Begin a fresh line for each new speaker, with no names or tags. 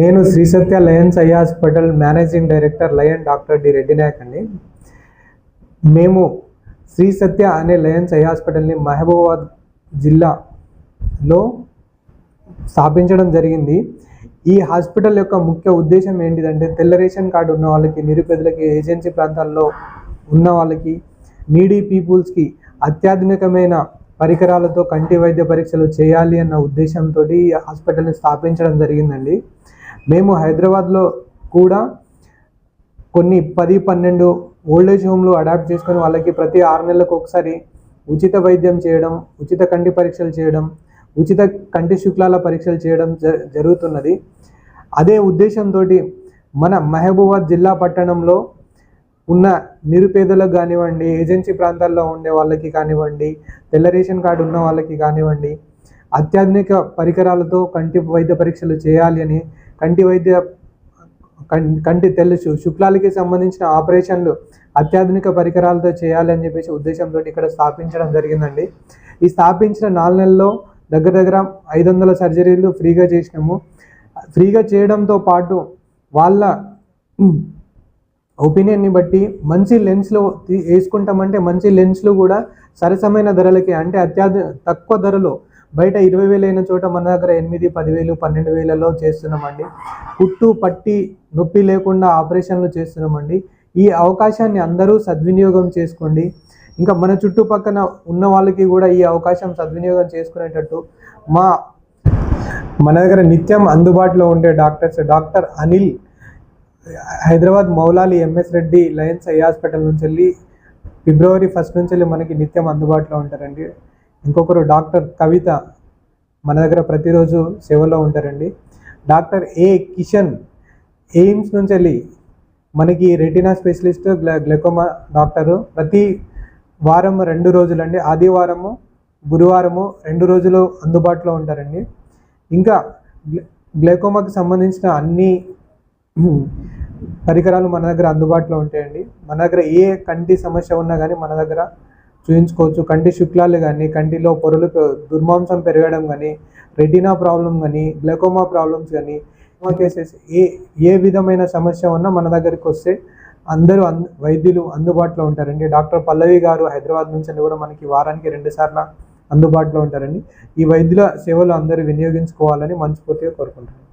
నేను Sri Satya Lions eye hospital managing director Lion doctor D Reddinayak అండి. మేము శ్రీ సత్య అనే లయన్స్ ఐ హాస్పిటల్ని మహబూబాబాద్ జిల్లాలో స్థాపించడం జరిగింది. ఈ హాస్పిటల్ యొక్క ముఖ్య ఉద్దేశం ఏంటిదంటే తెల్ల రేషన్ కార్డు ఉన్న వాళ్ళకి నిరుపేదలకి ఏజెన్సీ ప్రాంతాల్లో ఉన్న వాళ్ళకి నీడీ పీపుల్స్కి అత్యాధునికమైన పరికరాలతో కంటి వైద్య పరీక్షలు చేయాలి అన్న ఉద్దేశంతో ఈ హాస్పిటల్ని స్థాపించడం జరిగిందండి. మేము హైదరాబాద్లో కూడా కొన్ని పది పన్నెండు ఓల్డేజ్ హోమ్లు అడాప్ట్ చేసుకొని వాళ్ళకి ప్రతి ఆరు నెలలకు ఒకసారి ఉచిత వైద్యం చేయడం ఉచిత కంటి పరీక్షలు చేయడం ఉచిత కంటి శుక్లాల పరీక్షలు చేయడం జ- జరుగుతున్నది. అదే ఉద్దేశంతో మన మహబూబాద్ జిల్లా పట్టణంలో ఉన్న నిరుపేదలకు కానివ్వండి ఏజెన్సీ ప్రాంతాల్లో ఉండే వాళ్ళకి కానివ్వండి తెల్ల రేషన్ కార్డు ఉన్న వాళ్ళకి కానివ్వండి అత్యాధునిక పరికరాలతో కంటి వైద్య పరీక్షలు చేయాలి అని కంటి వైద్య కంటి తెలుసు శుక్లాలకి సంబంధించిన ఆపరేషన్లు అత్యాధునిక పరికరాలతో చేయాలి అని చెప్పేసి ఉద్దేశంతో ఇక్కడ స్థాపించడం జరిగిందండి. ఈ స్థాపించిన నాలుగు నెలల్లో దగ్గర దగ్గర ఐదు వందల సర్జరీలు ఫ్రీగా చేసినాము. ఫ్రీగా చేయడంతో పాటు వాళ్ళ ఒపీనియన్ని బట్టి మంచి లెన్స్లో వేసుకుంటామంటే మంచి లెన్స్లు కూడా సరసమైన ధరలకి అంటే అత్యాధు తక్కువ ధరలో బయట ఇరవై వేలు అయిన చోట మన దగ్గర ఎనిమిది పదివేలు పన్నెండు వేలలో చేస్తున్నామండి. పుట్టు పట్టి నొప్పి లేకుండా ఆపరేషన్లు చేస్తున్నామండి. ఈ అవకాశాన్ని అందరూ సద్వినియోగం చేసుకోండి. ఇంకా మన చుట్టుపక్కన ఉన్న వాళ్ళకి కూడా ఈ అవకాశం సద్వినియోగం చేసుకునేటట్టు మా మన దగ్గర నిత్యం అందుబాటులో ఉండే doctors doctor Anil Hyderabad Moulali MS Reddy Lions eye hospital నుంచి వెళ్ళి ఫిబ్రవరి ఫస్ట్ నుంచి వెళ్ళి మనకి నిత్యం అందుబాటులో ఉంటారండి. ఇంకొకరు డాక్టర్ కవిత మన దగ్గర ప్రతిరోజు సేవలో ఉంటారండి. డాక్టర్ ఏ కిషన్ ఎయిమ్స్ నుంచి వెళ్ళి మనకి రెటినా స్పెషలిస్ట్ గ్ల గ్లెకోమా డాక్టరు. ప్రతి వారం రెండు రోజులండి. ఆదివారము గురువారము రెండు రోజులు అందుబాటులో ఉంటారండి. ఇంకా గ్ల- గ్లైకోమాకి సంబంధించిన అన్ని పరికరాలు మన దగ్గర అందుబాటులో ఉంటాయండి. మన దగ్గర ఏ కంటి సమస్య ఉన్నా కానీ మన దగ్గర చూయించుకోవచ్చు. కంటి శుక్లాలు కానీ కంటిలో పొరలు దుర్మాంసం పెరగడం కానీ రెటినా ప్రాబ్లం కానీ గ్లకోమా ప్రాబ్లమ్స్ కానీ కేసెస్ ఏ ఏ విధమైన సమస్య ఉన్నా మన దగ్గరికి వస్తే అందరూ అంద వైద్యులు అందుబాటులో ఉంటారండి. డాక్టర్ పల్లవి గారు హైదరాబాద్ నుంచి కూడా మనకి వారానికి రెండు సార్లు అందుబాటులో ఉంటారండి. ఈ వైద్యుల సేవలు అందరూ వినియోగించుకోవాలని మనస్ఫూర్తిగా కోరుకుంటున్నాను.